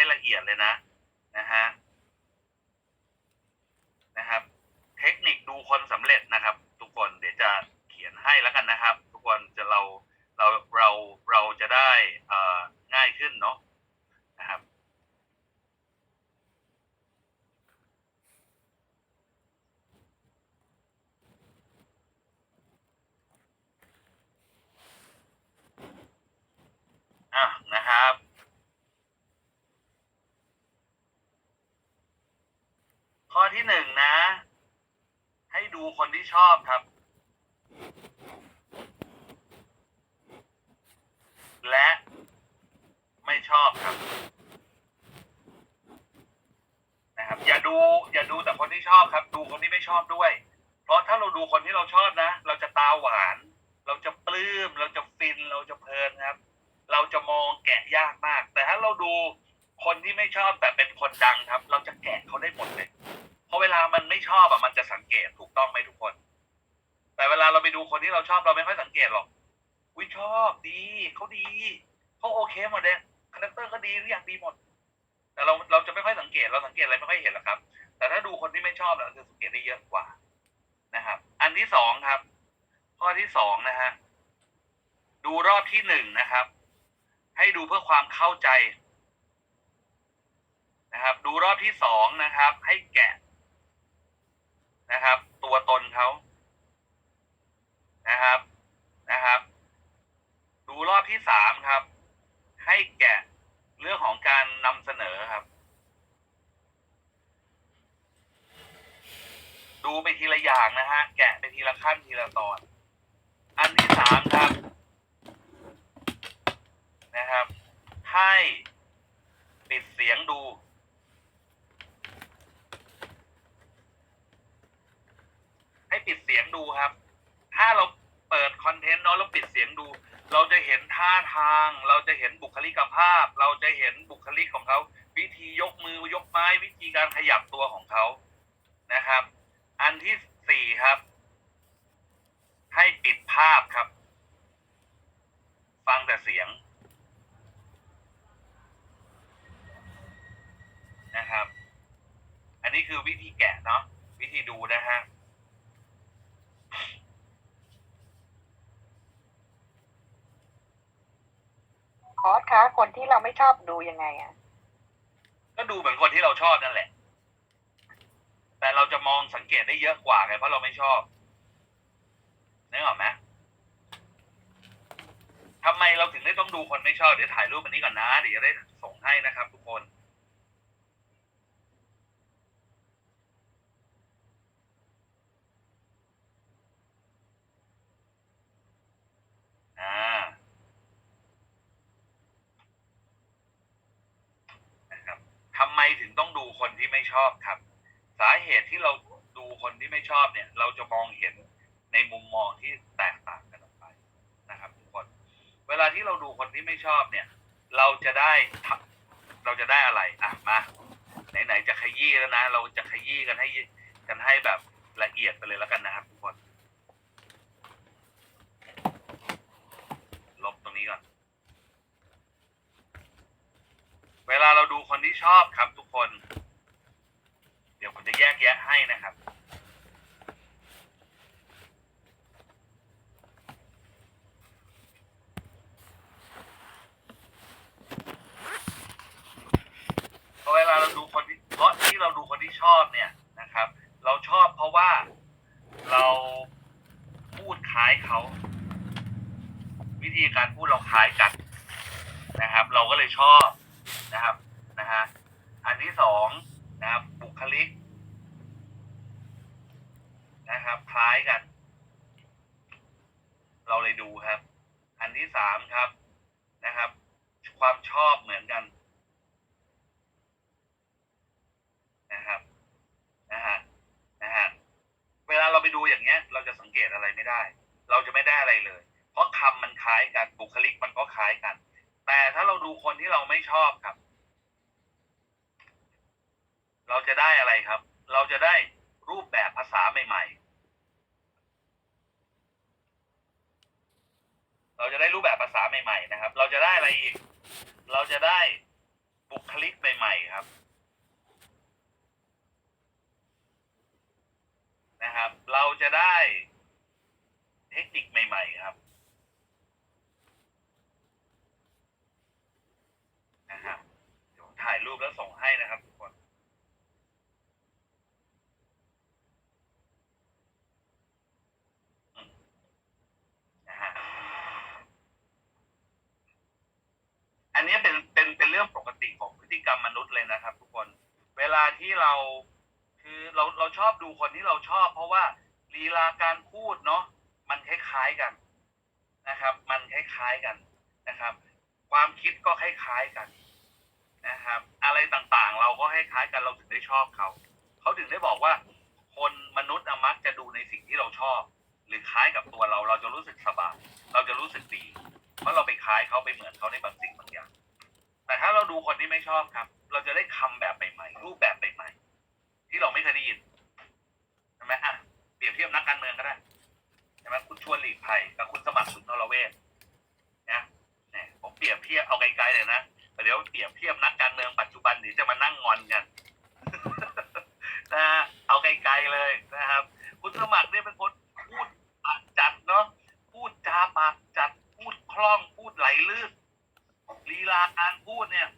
ให้ละเอียดเลยนะนะฮะนะครับ เทคนิคดูคนสำเร็จนะครับ ทุกคนเดี๋ยวจะเขียนให้แล้วกันนะครับ ทุกคนจะเราเราเราเราจะได้เอ่อง่ายขึ้นเนาะนะครับ อะนะครับ ข้อที่หนึ่งนะ ให้ดูคนที่ ชอบครับ และไม่ชอบครับ นะครับ อย่าดู อย่าดูแต่คนที่ชอบครับ ดูคนที่ไม่ชอบด้วย เพราะถ้าเราดูคนที่เราชอบนะ เราจะตาหวาน เราจะปลื้ม เราจะฟิน เราจะเพลินครับ เราจะมองแกะยากมาก แต่ถ้าเราดูคนที่ไม่ชอบแต่เป็นคนดังครับ เราจะแกะเขาได้หมดเลย เพราะเวลามันไม่ชอบอะมันจะสังเกตถูกต้องไหมทุกคน แต่เวลาเราไปดูคนที่เราชอบเราไม่ค่อยสังเกตหรอกวิชอบดีเขาดีเขาโอเคหมดเลยคาแรคเตอร์ก็ดีทุกอย่างดีหมด แต่เราเราจะไม่ค่อยสังเกตเราสังเกตอะไรไม่ค่อยเห็นหรอกครับ แต่ถ้าดูคนที่ไม่ชอบเราจะสังเกตได้เยอะกว่านะครับ อันที่สองครับ ข้อที่สองนะฮะดูรอบที่หนึ่งนะครับ ให้ดูเพื่อความเข้าใจนะครับ ดูรอบที่สองนะครับ ให้แกะนะครับ ตัวตนเขา นะครับนะครับ ดูรอบที่สามครับ ให้แกะเรื่องของการนำเสนอครับ ดูไปทีละอย่างนะฮะ แกะไปทีละขั้นทีละตอน อันที่สามครับ นะครับ ให้ปิดเสียงดูให้ปิดเสียงดูครับ ถ้าเรา เปิดคอนเทนต์เนาะแล้วปิดเสียงดู เราจะเห็นท่าทาง เราจะเห็นบุคลิกภาพ เราจะเห็นบุคลิกของเขา วิธียกมือยกไม้วิธีการขยับตัวของเขานะครับ อันที่สี่ครับ ให้ปิดภาพครับ ฟังแต่เสียงนะครับ อันนี้คือวิธีแกะเนาะวิธีดูนะฮะ คอสคะคนที่เราไม่ชอบดูยังไงอะ ก็ดูเหมือนคนที่เราชอบนั่นแหละ แต่เราจะมองสังเกตได้เยอะกว่าไงเพราะเราไม่ชอบนึกออกไหมทำไมเราถึงได้ต้องดูคนไม่ชอบเดี๋ยวถ่ายรูปอันนี้ก่อนนะเดี๋ยวจะได้ส่งให้นะครับ ทุกคน อ่า นะครับทำไมถึงต้องดูคนที่ไม่ชอบครับ สาเหตุที่เราดูคนที่ไม่ชอบเนี่ย เราจะมองเห็นในมุมมองที่แตกต่างกันออกไปนะครับทุกคน เวลาที่เราดูคนที่ไม่ชอบเนี่ย เราจะได้เราจะได้อะไรอะมาไหนๆจะขยี้แล้วนะ เราจะขยี้กันให้กันให้แบบละเอียดไปเลยแล้วกันนะครับทุกคน ลบตรงนี้ก่อน เวลาเราดูคนที่ชอบครับทุกคน เดี๋ยวผมจะแยกแยะให้นะครับพอเวลาเราดูคนที่เพราะที่เราดูคนที่ชอบเนี่ยนะครับ เราชอบเพราะว่าเราพูดคล้ายเขา วิธีการพูดเราคล้ายกันนะครับ เราก็เลยชอบ นะครับนะฮะอันที่สองนะครับบุคลิกนะครับ คล้ายกัน เราเลยดูครับ อันที่สามครับนะครับ ความชอบเหมือนกันนะครับนะฮะนะฮะเวลาเราไปดูอย่างเงี้ย เราจะสังเกตอะไรไม่ได้ เราจะไม่ได้อะไรเลย เพราะคำมันคล้ายกันบุคลิกมันก็คล้ายกัน แต่ถ้าเราดูคนที่เราไม่ชอบครับ เราจะได้อะไรครับ เราจะได้รูปแบบภาษาใหม่ ๆ เราจะได้รูปแบบภาษาใหม่ ๆ นะครับ เราจะได้อะไรอีก เราจะได้บุคลิกใหม่ ๆ ครับ นะครับ เราจะได้เทคนิคใหม่ ๆ ครับ นะครับ เดี๋ยวผมถ่ายรูปแล้วส่งให้นะครับทุกคน อืมนะฮะ อันนี้เป็นเป็นเป็นเรื่องปก ติของพฤติกรรมมนุษย์เลยนะครับ ทุกคน เวลาที่เราคือเราเราชอบดูคนที่เราชอบ เพราะว่าลีลาการพูดเนาะมันคล้ายๆกันนะครับ มันคล้ายๆกันนะครับ ความคิดก็คล้ายๆกันนะครับ อะไรต่างๆ เราก็คล้ายๆกันเราถึงได้ชอบเขาเขาถึงได้บอกว่า คนมนุษย์อมักจะดูในสิ่งที่เราชอบ หรือคล้ายกับตัวเราเราจะรู้สึกสบายเราจะรู้สึกดีเพราะเราไปคล้ายเขาไปเหมือนเขาในบางสิ่ง แต่ถ้าเราดูคนที่ไม่ชอบครับ เราจะได้คำแบบใหม่ๆรูปแบบใหม่ๆที่เราไม่เคยได้ยินใช่ไหมอะเปรียบเทียบนักการเมืองก็ได้ใช่ไหมคุณชวนหลีกภัยกับคุณสมัครสุนทรเวชนะเนี่ยผมเปรียบเทียบเอาไกลๆเลยนะเดี๋ยวเปรียบเทียบนักการเมืองปัจจุบันเดี๋ยวจะมานั่งงอนกันนะฮะเอาไกลๆเลยนะครับ คุณสมัครเนี่ยเป็นคนพูดปากจัดเนาะพูดจาปากจัดพูดคล่องพูดไหลลื่น ลีลาการพูดเนี่ย